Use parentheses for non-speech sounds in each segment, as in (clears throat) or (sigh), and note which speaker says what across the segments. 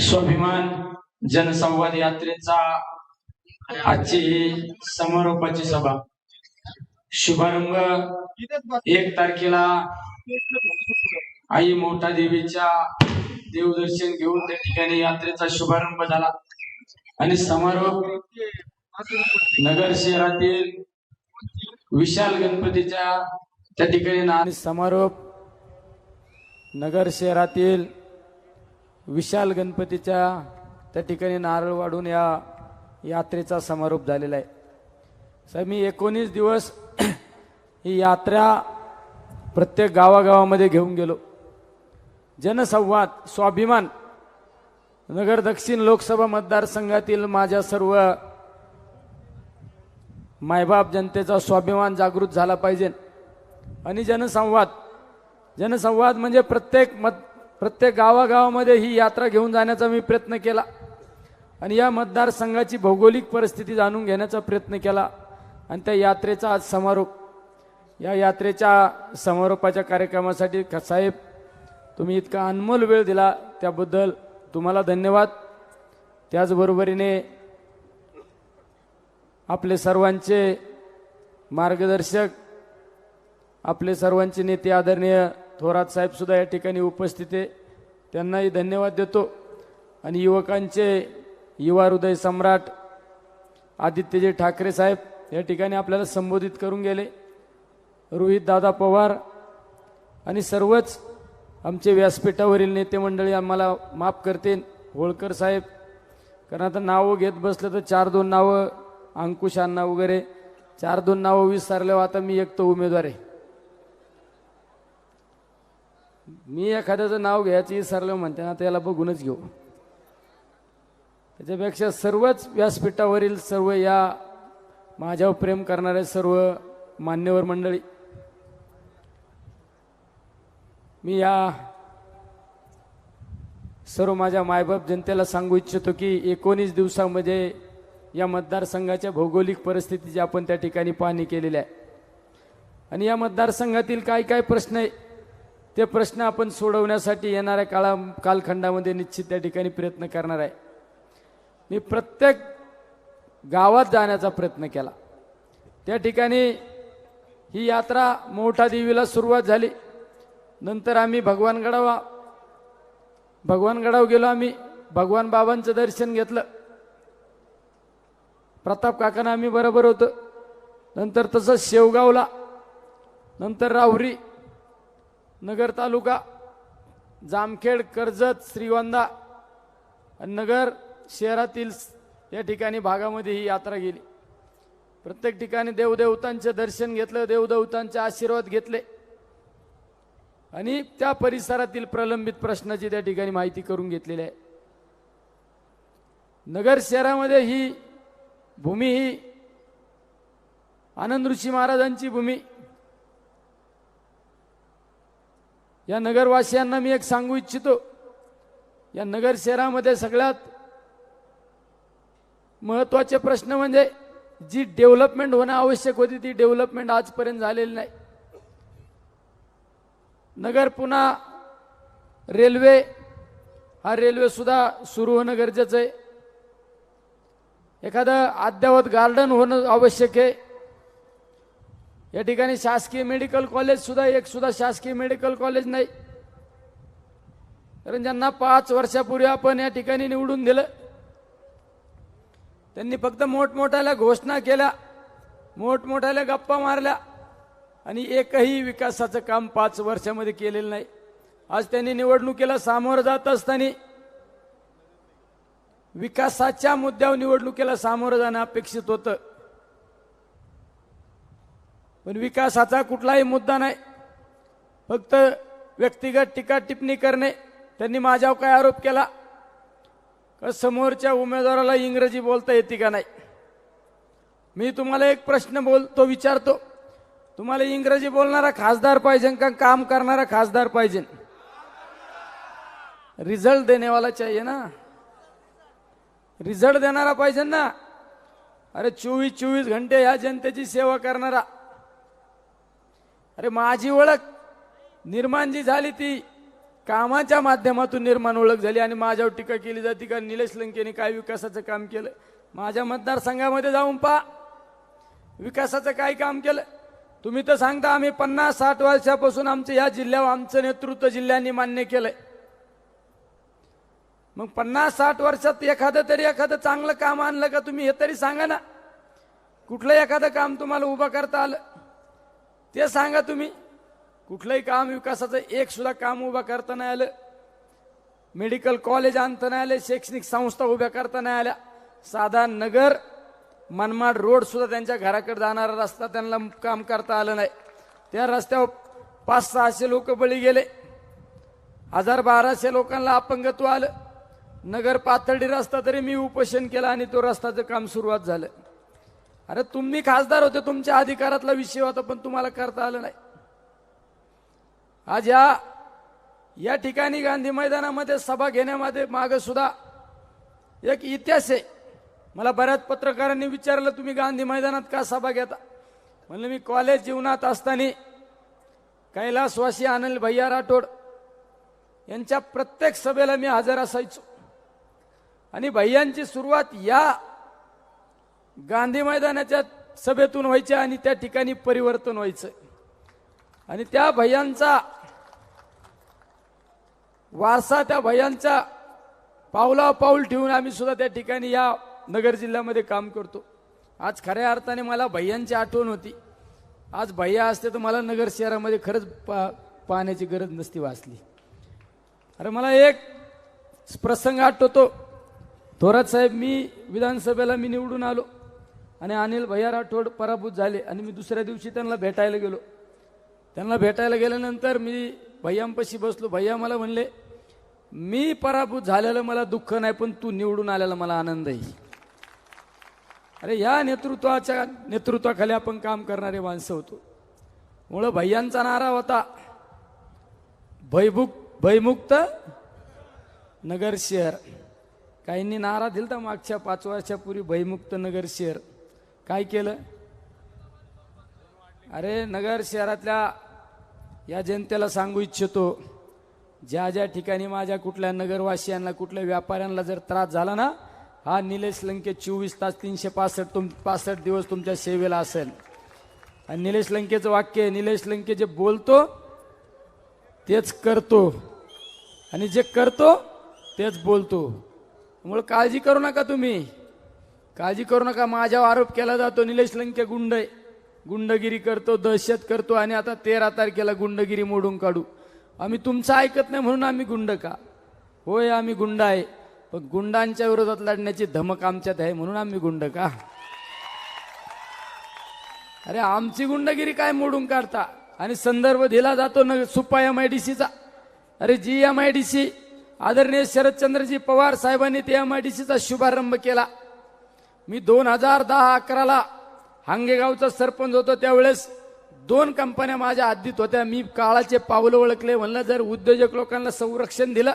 Speaker 1: स्वाभिमान जनसंवाद यात्रेचा आजची ही समारोपाची सभा. शुभारंभ एक तारखेला आई मोठा देवीच्या देवदर्शन घेऊन त्या ठिकाणी यात्रेचा शुभारंभ झाला. आणि समारोप नगर शहरातील विशाल गणपतीच्या त्या ठिकाणी ना- समारोप नगर शहरातील विशाल गणपतीच्या त्या ठिकाणी नारळ वाढून या यात्रेचा समारोप झालेला आहे. साहेब मी एकोणीस दिवस (clears throat) ही यात्रा प्रत्येक गावागावामध्ये घेऊन गेलो. जनसंवाद स्वाभिमान नगर दक्षिण लोकसभा मतदारसंघातील माझ्या सर्व मायबाप जनतेचा स्वाभिमान जागृत झाला पाहिजे. आणि जनसंवाद. जनसंवाद म्हणजे प्रत्येक मत प्रत्येक गावागावामध्ये ही यात्रा घेऊन जाण्याचा मी प्रयत्न केला. आणि या मतदारसंघाची भौगोलिक परिस्थिती जाणून घेण्याचा प्रयत्न केला. आणि त्या यात्रेचा आज समारोप. या यात्रेच्या समारोपाच्या कार्यक्रमासाठी साहेब तुम्ही इतका अनमोल वेळ दिला. त्याबद्दल तुम्हाला धन्यवाद. त्याचबरोबरीने आपले सर्वांचे मार्गदर्शक आपले सर्वांचे नेते आदरणीय थोरात साहेबसुद्धा या ठिकाणी उपस्थित आहे. त्यांनाही धन्यवाद देतो. आणि युवकांचे युवा हृदय सम्राट आदित्यजी ठाकरे साहेब या ठिकाणी आपल्याला संबोधित करून गेले. रोहित दादा पवार आणि सर्वच आमचे व्यासपीठावरील नेते मंडळी आम्हाला माफ करते. होळकर साहेब कारण आता नावं घेत बसलं तर चार दोन नावं अंकुश अण्णा वगैरे चार दोन नावं विसरल्यावर आता मी एक तो उमेदवार आहे. मी एखाद्याचं नाव घ्यायचं विसरलं म्हणते ना त्याला बघूनच घेऊ. त्याच्यापेक्षा सर्वच व्यासपीठावरील सर्व या माझ्यावर प्रेम करणारे सर्व मान्यवर मंडळी मी या सर्व माझ्या मायबाप जनतेला सांगू इच्छितो की एकोणीस दिवसामध्ये या मतदारसंघाच्या भौगोलिक परिस्थितीची आपण त्या ठिकाणी पाहणी केलेली आहे. आणि या मतदारसंघातील काय काय प्रश्न आहे ते प्रश्न आपण सोडवण्यासाठी येणाऱ्या काळा कालखंडामध्ये निश्चित त्या ठिकाणी प्रयत्न करणार आहे. मी प्रत्येक गावात जाण्याचा प्रयत्न केला. त्या ठिकाणी ही यात्रा मोठा देवीला सुरुवात झाली. नंतर आम्ही भगवानगडावा भगवानगडाव गेलो आम्ही. भगवान बाबांचं दर्शन घेतलं. प्रताप काकांना आम्ही बरोबर होतो. नंतर तसंच शेवगावला नंतर राहुरी नगर तालुका जामखेड कर्जत श्रीगोंदा नगर शहरातील या ठिकाणी भागामध्ये ही यात्रा गेली. प्रत्येक ठिकाणी देवदेवतांचे दर्शन घेतलं देवदेवतांचे आशीर्वाद घेतले. आणि त्या परिसरातील प्रलंबित प्रश्नाची त्या ठिकाणी माहिती करून घेतलेली आहे. नगर शहरामध्ये ही भूमी ही आनंद ऋषी महाराजांची भूमी या नगरवासियांना मी एक सांगू इच्छितो. या नगर शहरामध्ये सगळ्यात महत्त्वाचे प्रश्न म्हणजे जी डेव्हलपमेंट होणं आवश्यक होती ती डेव्हलपमेंट आजपर्यंत झालेली नाही. नगर पुन्हा रेल्वे हा रेल्वेसुद्धा सुरू होणं गरजेचं आहे. एखादं अद्ययावत गार्डन होणं आवश्यक आहे. या ठिकाणी शासकीय मेडिकल कॉलेज सुद्धा एक सुद्धा शासकीय मेडिकल कॉलेज नाही. कारण ज्यांना पाच वर्षापूर्वी आपण या ठिकाणी निवडून दिलं त्यांनी फक्त मोठमोठ्याला घोषणा केल्या मोठमोठ्याला गप्पा मारल्या आणि एकही विकासाचं काम पाच वर्षामध्ये केलेलं नाही. आज त्यांनी निवडणुकीला सामोरं जात असताना विकासाच्या मुद्द्यावर निवडणुकीला सामोरं जाणं अपेक्षित होतं. पण विकासाचा कुठलाही मुद्दा नाही. फक्त व्यक्तिगत टीका टिप्पणी करणे. त्यांनी माझ्यावर काय आरोप केला? का समोरच्या उमेदवाराला इंग्रजी बोलता येते का नाही? मी तुम्हाला एक प्रश्न बोलतो विचारतो. तुम्हाला इंग्रजी बोलणारा खासदार पाहिजे का काम करणारा खासदार पाहिजे? रिझल्ट देणेवाला चाहिए ना? रिझल्ट देणारा पाहिजे ना? अरे चोवीस चोवीस घंटे ह्या जनतेची सेवा करणारा. अरे माझी ओळख. निर्माण जी झाली ती. कामाच्या माध्यमातून निर्माण ओळख झाली आणि माझ्यावर टीका केली जाते का? निलेश लंकेने काय विकासाचं काम केलं? माझ्या मतदारसंघामध्ये जाऊन पहा. विकासाचं काय काम केलं? तुम्ही तर सांगता आम्ही पन्नास साठ वर्षापासून आमचं या जिल्ह्यावर आमचं नेतृत्व जिल्ह्यांनी मान्य केलंय. मग पन्नास साठ वर्षात एखादं तरी एखादं चांगलं काम आणलं का? तुम्ही हे तरी सांगा ना. कुठलं एखादं काम तुम्हाला उभं करता आलं? ते सांगा तुम्ही. कुठलंही काम विकासाचं एक सुद्धा काम उभं करता नाही आलं. मेडिकल कॉलेज आणता नाही आले शैक्षणिक संस्था उभ्या करता नाही आल्या. साधा नगर मनमाड रोड सुद्धा त्यांच्या घराकडे जाणारा रस्ता त्यांना काम करता आलं नाही. त्या रस्त्यावर पाच सहाशे लोक बळी गेले. हजार बाराशे लोकांना अपंगत्व आलं. नगर पातळी रस्ता तरी मी उपोषण केलं आणि तो रस्त्याचं काम सुरुवात झालं. अरे तुम्ही खासदार होते तुमच्या अधिकारातला विषय होता पण तुम्हाला करता आलं नाही. आज या या ठिकाणी गांधी मैदानामध्ये सभा घेण्यामध्ये माग सुद्धा एक इतिहास आहे. मला बऱ्याच पत्रकारांनी विचारलं तुम्ही गांधी मैदानात का सभा घेता? म्हणलं मी कॉलेज जीवनात असताना कैलासवासी आनंद भैया राठोड यांच्या प्रत्येक सभेला मी हजर असायचो. आणि भैयांची सुरुवात या गांधी मैदानाच्या सभेतून व्हायच्या आणि त्या ठिकाणी परिवर्तन व्हायचं. आणि त्या भैयांचा वारसा त्या भैयांचा पावला पाऊल ठेवून आम्ही सुद्धा त्या ठिकाणी या नगर जिल्ह्यामध्ये काम करतो. आज खऱ्या अर्थाने मला भैयांची आठवण होती. आज भैया असते तर मला नगर शहरामध्ये खरंच पा पाहण्याची गरज नसती वाचली. अरे मला एक प्रसंग आठवतो. थोरात साहेब मी विधानसभेला मी निवडून आलो. आणि अनिल भैया राठोड पराभूत झाले आणि मी दुसऱ्या दिवशी त्यांना भेटायला गेलो. त्यांना भेटायला गेल्यानंतर मी भैयांपाशी बसलो. भैया मला म्हणले मी पराभूत झालेलं मला दुःख नाही पण तू निवडून आलेला मला आनंद आहे अरे या नेतृत्वाच्या नेतृत्वाखाली आपण काम करणारे माणसं होतो. मुळं भैयांचा नारा होता. भयभुक भयमुक्त नगर शहर. काहींनी नारा दिला तर मागच्या पाच वर्षापूर्वी भयमुक्त नगर शहर. काय केलं? अरे नगर शहरातल्या या जनतेला सांगू इच्छितो ज्या ज्या ठिकाणी माझ्या कुठल्या नगरवासियांना कुठल्या व्यापाऱ्यांना जर त्रास झाला ना हा निलेश लंके चोवीस तास तीनशे पासष्ट तुम पासष्ट दिवस तुमच्या सेवेला असेल. आणि निलेश लंकेचं वाक्य निलेश लंके जे बोलतो तेच करतो. आणि जे करतो तेच बोलतो. त्यामुळे काळजी करू नका तुम्ही. काळजी करू नका माझ्यावर आरोप केला जातो. निलेश लंके गुंड. आहे गुंडगिरी करतो दहशत करतो आणि आता तेरा तारखेला गुंडगिरी मोडून काढू. आम्ही तुमचं ऐकत नाही म्हणून आम्ही गुंड का? होय आम्ही गुंड आहे. पण गुंडांच्या विरोधात लढण्याची धमक आमच्यात आहे म्हणून आम्ही गुंड का? अरे आमची गुंडगिरी काय मोडून काढता? आणि संदर्भ दिला जातो न सुप्पा एम आय डी सीचा अरे G M I D C आदरणीय शरदचंद्रजी पवार साहेबांनी ते एम आय डी सीचा शुभारंभ केला. मी दोन हजार दहा अकराला हांगेगावचा सरपंच होतो त्यावेळेस दोन कंपन्या माझ्या हद्दीत होत्या. मी काळाचे पावलं ओळखले. म्हणलं जर उद्योजक लोकांना संरक्षण दिलं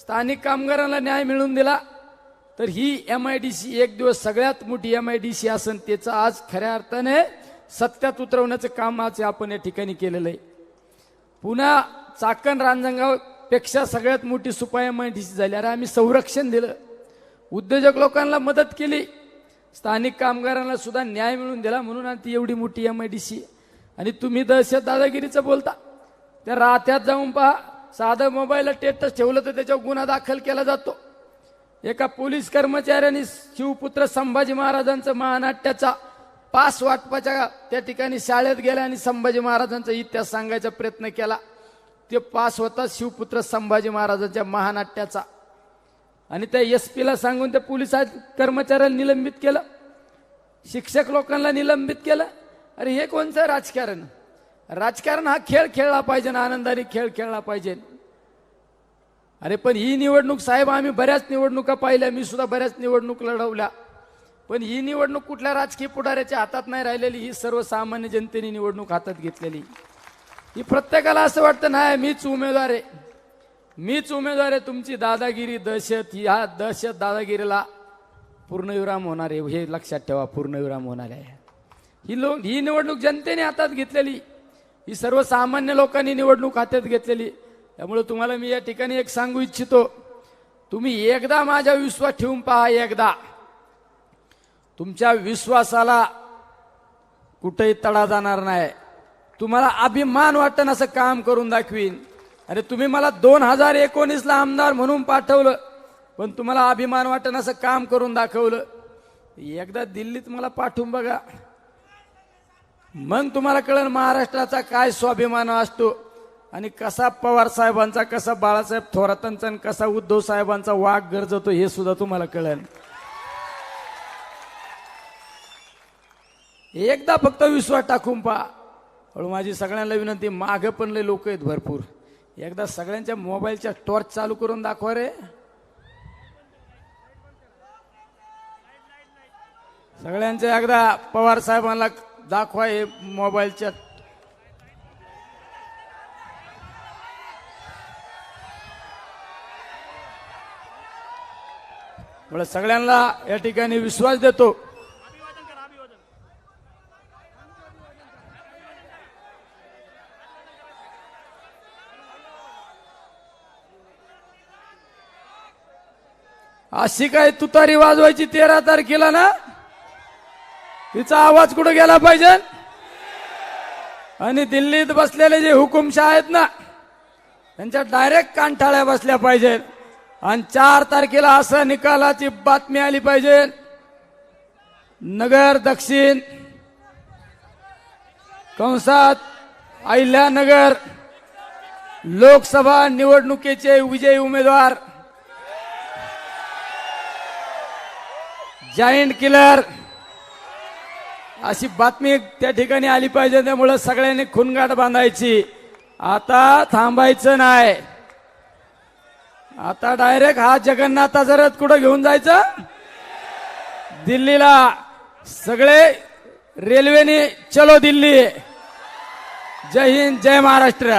Speaker 1: स्थानिक कामगारांना न्याय मिळवून दिला तर ही एम आय डी सी एक दिवस सगळ्यात मोठी एम आय डी सी असन त्याचं आज खऱ्या अर्थाने सत्यात उतरवण्याचं काम आज आपण या ठिकाणी केलेलं आहे. पुन्हा चाकण रांजणगावपेक्षा सगळ्यात मोठी Supa M I D C झाली. अरे आम्ही संरक्षण दिलं. उद्योजक लोकांना मदत केली. स्थानिक कामगारांना सुद्धा न्याय मिळून दिला म्हणून ती एवढी मोठी एम आय डी सी आणि तुम्ही दहशत दादागिरीचं बोलता. त्या रात्यात जाऊन पहा. साधं मोबाईलला टेटस ठेवलं तर त्याच्यावर गुन्हा दाखल केला जातो. एका पोलीस कर्मचाऱ्याने शिवपुत्र संभाजी महाराजांचं महानाट्याचा पास वाटपाच्या त्या ठिकाणी शाळेत गेला आणि संभाजी महाराजांचा इतिहास सांगायचा प्रयत्न केला. ते पास होता शिवपुत्र संभाजी महाराजांच्या महानाट्याचा. आणि त्या एस पीला सांगून त्या पोलीस कर्मचाऱ्याला निलंबित केलं. शिक्षक लोकांना निलंबित केलं. अरे हे कोणतं राजकारण? राजकारण हा खेळ खेळला पाहिजे ना आनंदाने खेळ खेळला पाहिजे. अरे पण ही निवडणूक साहेब आम्ही बऱ्याच निवडणुका पाहिल्या मी सुद्धा बऱ्याच निवडणूक लढवल्या. पण ही निवडणूक कुठल्या राजकीय पुढाऱ्याच्या हातात नाही राहिलेली ही सर्वसामान्य जनतेने निवडणूक हातात घेतलेली. ही प्रत्येकाला असं वाटतं नाही मीच उमेदवार आहे. मीच उमेदवार आहे तुमची दादागिरी दहशत ह्या दहशत दादागिरीला पूर्णविराम होणार आहे हे लक्षात ठेवा पूर्णविराम होणार आहे. ही लोक ही निवडणूक जनतेने हातात घेतलेली ही सर्वसामान्य लोकांनी निवडणूक हातात घेतलेली. त्यामुळे तुम्हाला मी या ठिकाणी एक सांगू इच्छितो तुम्ही एकदा माझ्या विश्वास ठेवून पहा एकदा. तुमच्या विश्वासाला कुठेही तडा जाणार नाही. तुम्हाला अभिमान वाटण असं काम करून दाखवीन. अरे तुम्ही मला दोन हजार एकोणीसला आमदार म्हणून पाठवलं पण तुम्हाला अभिमान वाटन असं काम करून दाखवलं. एकदा दिल्लीत मला पाठवून बघा. मग तुम्हाला कळेल महाराष्ट्राचा काय स्वाभिमान असतो आणि कसा पवार साहेबांचा कसा बाळासाहेब थोरातांचा आणि कसा उद्धव साहेबांचा वाघ गरजतो हे सुद्धा तुम्हाला कळेल. एकदा फक्त विश्वास टाकून पहा. पण माझी सगळ्यांना विनंती मागं पण लय लोक आहेत भरपूर. एकदा सगळ्यांच्या मोबाईलच्या टॉर्च चालू करून दाखवा रे. सगळ्यांच्या एकदा पवार साहेबांना दाखवा हे मोबाईलच्या. मला सगळ्यांना या ठिकाणी विश्वास देतो. अशी काय तुतारी वाजवायची तेरा तारखेला ना? तिचा आवाज कुठं गेला पाहिजे? आणि दिल्लीत बसलेले जे हुकुमशाह आहेत ना त्यांच्या डायरेक्ट कानठाळ्या बसल्या पाहिजेत आणि चार तारखेला असं निकालाची बातमी आली पाहिजे. नगर दक्षिण कंसात अहिल्यानगर लोकसभा निवडणुकीचे विजयी उमेदवार जाईंट किलर अशी बातमी त्या ठिकाणी आली पाहिजे त्यामुळं सगळ्यांनी खुनगाठ बांधायची. आता थांबायचं नाही. आता डायरेक्ट हा जगन्नाथाचा रथ कुठं घेऊन जायचं? दिल्लीला. सगळे रेल्वेने चलो दिल्ली. जय हिंद जय महाराष्ट्र.